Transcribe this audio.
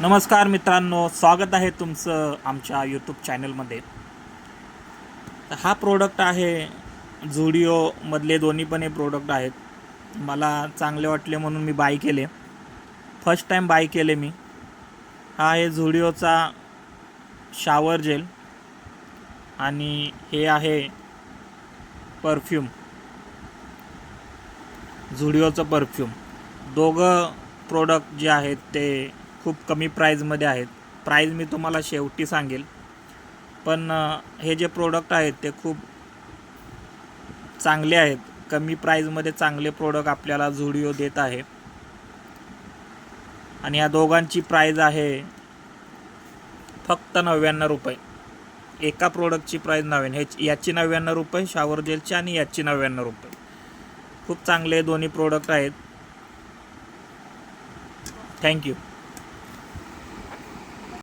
नमस्कार मित्रांनो स्वागत आहे तुमचं आमच्या यूट्यूब चॅनलमध्ये हा प्रोडक्ट आहे झुडिओमधले दोन्ही पण हे प्रोडक्ट आहेत. मला चांगले वाटले म्हणून मी बाय केले. फर्स्ट टाईम बाय केले मी. हा आहे झुडिओचा शावर जेल आणि हे आहे परफ्यूम झुडिओचं परफ्यूम दोघं प्रोडक्ट जे आहेत ते खूप कमी प्राईजमध्ये आहेत. प्राईज मी तुम्हाला शेवटी सांगेल. पण हे जे प्रोडक्ट आहेत ते खूप चांगले आहेत. कमी प्राईजमध्ये चांगले प्रोडक्ट आपल्याला झुडिओ देत आहे. आणि या दोघांची प्राईज आहे फक्त नव्याण्णव रुपये. एका प्रोडक्टची प्राईज नव्याण्णव. ह्याची याची नव्याण्णव रुपये शावर जेलची आणि याची नव्याण्णव रुपये. खूप चांगले दोन्ही प्रोडक्ट आहेत. थँक्यू